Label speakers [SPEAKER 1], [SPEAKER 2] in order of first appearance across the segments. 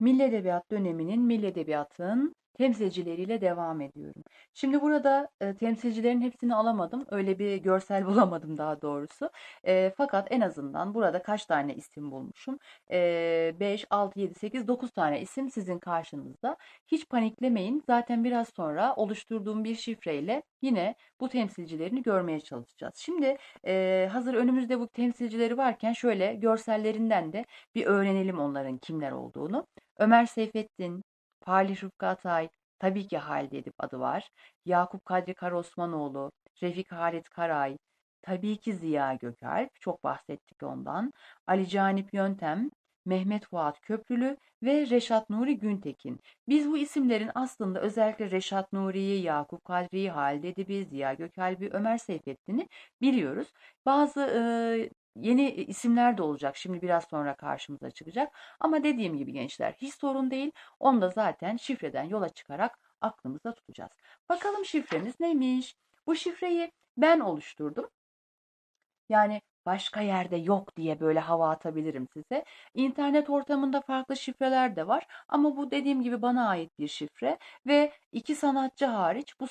[SPEAKER 1] Milli Edebiyat döneminin Milli Edebiyat'ın temsilcileriyle devam ediyorum. Şimdi burada e, temsilcilerin hepsini alamadım. Öyle bir görsel bulamadım daha doğrusu. E, fakat en azından burada kaç tane isim bulmuşum? E, 5, 6, 7, 8, 9 tane isim sizin karşınızda. Hiç paniklemeyin. Zaten biraz sonra oluşturduğum bir şifreyle yine bu temsilcilerini görmeye çalışacağız. Şimdi e, hazır önümüzde bu temsilcileri varken şöyle görsellerinden de bir öğrenelim onların kimler olduğunu. Ömer Seyfettin, Falih Rıfkı Atay, tabii ki Halide Edip adı var. Yakup Kadri Karaosmanoğlu, Refik Halit Karay, tabii ki Ziya Gökalp, çok bahsettik ondan. Ali Canip Yöntem, Mehmet Fuat Köprülü ve Reşat Nuri Güntekin. Biz bu isimlerin aslında özellikle Reşat Nuri'yi, Yakup Kadri'yi, Halide Edip'i, Ziya Gökalp'i, Ömer Seyfettin'i biliyoruz. Bazı e, yeni isimler de olacak. Şimdi biraz sonra karşımıza çıkacak. Ama dediğim gibi gençler hiç sorun değil. Onu da zaten şifreden yola çıkarak aklımızda tutacağız. Bakalım şifremiz neymiş? Bu şifreyi ben oluşturdum. Yani başka yerde yok diye böyle hava atabilirim size. İnternet ortamında farklı şifreler de var ama bu dediğim gibi bana ait bir şifre ve iki sanatçı hariç bu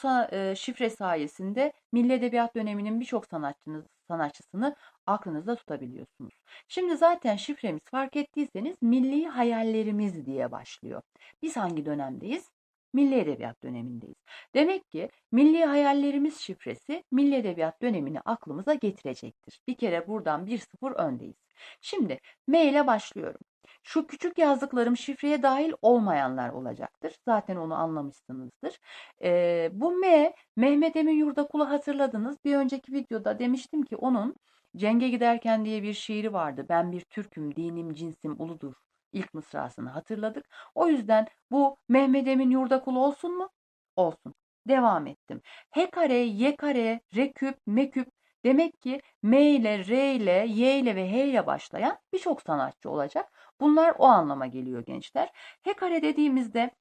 [SPEAKER 1] şifre sayesinde Milli Edebiyat döneminin birçok sanatçınız sanatçısını aklınızda tutabiliyorsunuz. Şimdi zaten şifremiz fark ettiyseniz milli hayallerimiz diye başlıyor. Biz hangi dönemdeyiz? Milli Edebiyat dönemindeyiz. Demek ki milli hayallerimiz şifresi Milli Edebiyat dönemini aklımıza getirecektir. Bir kere buradan bir sıfır öndeyiz. Şimdi M ile başlıyorum. Şu küçük yazdıklarım şifreye dahil olmayanlar olacaktır. Zaten onu anlamışsınızdır. Ee, bu M, Mehmet Emin Yurdakul'u hatırladınız. Bir önceki videoda demiştim ki onun Cenge giderken diye bir şiiri vardı. Ben bir Türk'üm, dinim, cinsim uludur. İlk mısrasını hatırladık. O yüzden bu Mehmet Emin Yurdakul olsun mu? Olsun. Devam ettim. H kare, Y kare, R küp, M küp. Demek ki M ile, R ile, Y ile ve H ile başlayan birçok sanatçı olacak. Bunlar o anlama geliyor gençler. H kare dediğimizde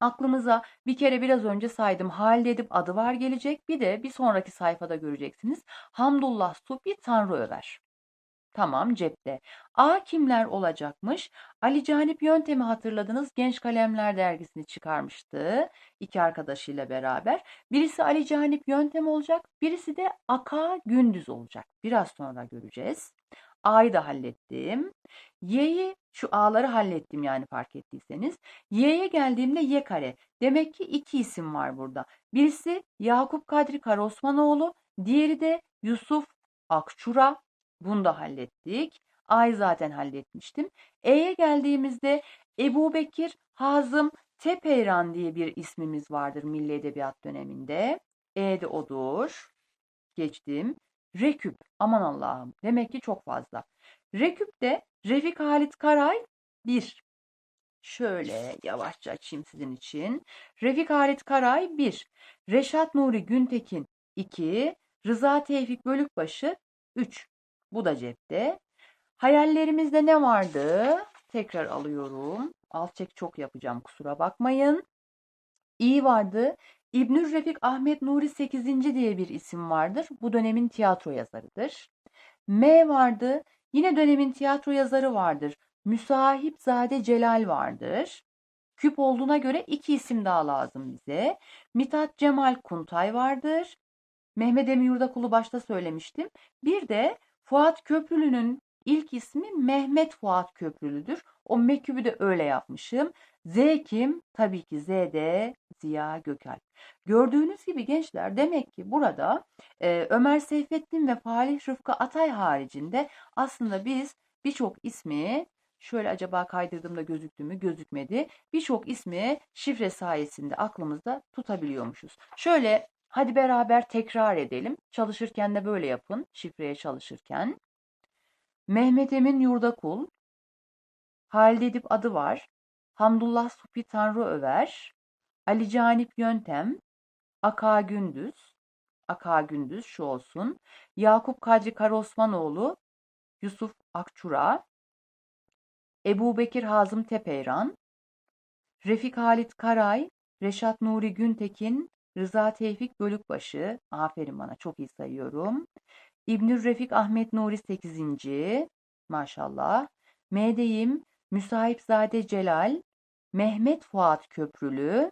[SPEAKER 1] Aklımıza bir kere biraz önce saydım Halide Edip adı var gelecek. Bir de bir sonraki sayfada göreceksiniz. Hamdullah Supi Tanrı Över. Tamam cepte. A kimler olacakmış? Ali Canip Yöntem'i hatırladınız. Genç Kalemler dergisini çıkarmıştı. iki arkadaşıyla beraber. Birisi Ali Canip Yöntem olacak. Birisi de Aka Gündüz olacak. Biraz sonra göreceğiz. A'yı da hallettim. Y'yi şu A'ları hallettim yani fark ettiyseniz. Y'ye geldiğimde Y kare. Demek ki iki isim var burada. Birisi Yakup Kadri Karaosmanoğlu. Diğeri de Yusuf Akçura. Bunu da hallettik. A'yı zaten halletmiştim. E'ye geldiğimizde Ebu Bekir Hazım Tepeyran diye bir ismimiz vardır Milli Edebiyat döneminde. E de odur. Geçtim. Reküp. Aman Allah'ım. Demek ki çok fazla. Reküp'te Refik Halit Karay 1. Şöyle yavaşça açayım sizin için. Refik Halit Karay 1. Reşat Nuri Güntekin 2. Rıza Tevfik Bölükbaşı 3. Bu da cepte. Hayallerimizde ne vardı? Tekrar alıyorum. Alt çek çok yapacağım kusura bakmayın. İyi vardı. İbnül Refik Ahmet Nuri 8. diye bir isim vardır. Bu dönemin tiyatro yazarıdır. M vardı. Yine dönemin tiyatro yazarı vardır. Müsahipzade Celal vardır. Küp olduğuna göre iki isim daha lazım bize. Mithat Cemal Kuntay vardır. Mehmet Emin Yurdakulu başta söylemiştim. Bir de Fuat Köprülü'nün ilk ismi Mehmet Fuat Köprülü'dür. O mekübü de öyle yapmışım. Z kim? Tabii ki Z de Ziya Gökalp. Gördüğünüz gibi gençler demek ki burada e, Ömer Seyfettin ve Falih Rıfkı Atay haricinde aslında biz birçok ismi şöyle acaba kaydırdığımda gözüktü mü gözükmedi. Birçok ismi şifre sayesinde aklımızda tutabiliyormuşuz. Şöyle hadi beraber tekrar edelim. Çalışırken de böyle yapın şifreye çalışırken. Mehmet Emin Yurdakul, Halide Edip adı var. Hamdullah Supi Tanrı Över, Ali Canip Yöntem, Aka Gündüz, Aka Gündüz şu olsun, Yakup Kadri Karaosmanoğlu, Yusuf Akçura, Ebu Bekir Hazım Tepeyran, Refik Halit Karay, Reşat Nuri Güntekin, Rıza Tevfik Bölükbaşı, aferin bana çok iyi sayıyorum. İbnül Refik Ahmet Nuri 8. Maşallah. M'deyim. Müsahipzade Celal, Mehmet Fuat Köprülü,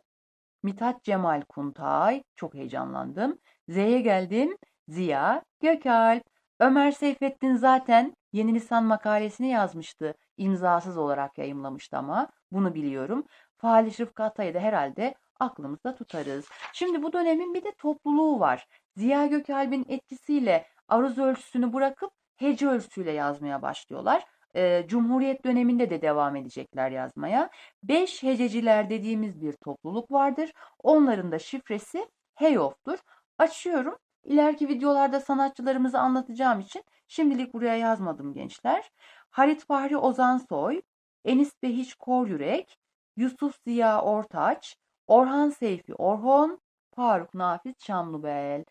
[SPEAKER 1] Mithat Cemal Kuntay, çok heyecanlandım. Z'ye geldim, Ziya Gökalp. Ömer Seyfettin zaten yeni lisan makalesini yazmıştı. İmzasız olarak yayımlamıştı ama bunu biliyorum. Fahri Rıfkı Atay'ı da herhalde aklımızda tutarız. Şimdi bu dönemin bir de topluluğu var. Ziya Gökalp'in etkisiyle aruz ölçüsünü bırakıp hece ölçüsüyle yazmaya başlıyorlar. Ee, Cumhuriyet döneminde de devam edecekler yazmaya. Beş hececiler dediğimiz bir topluluk vardır. Onların da şifresi Heyof'tur. Açıyorum. İleriki videolarda sanatçılarımızı anlatacağım için şimdilik buraya yazmadım gençler. Halit Fahri Ozansoy, Enis Behiç Koryürek, Yusuf Ziya Ortaç, Orhan Seyfi Orhon, Faruk Nafiz Çamlıbel.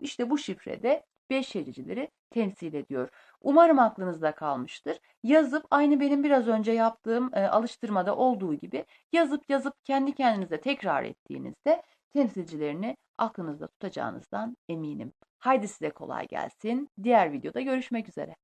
[SPEAKER 1] İşte bu şifrede beş hececileri temsil ediyor. Umarım aklınızda kalmıştır. Yazıp aynı benim biraz önce yaptığım e, alıştırmada olduğu gibi yazıp yazıp kendi kendinize tekrar ettiğinizde temsilcilerini aklınızda tutacağınızdan eminim. Haydi size kolay gelsin. Diğer videoda görüşmek üzere.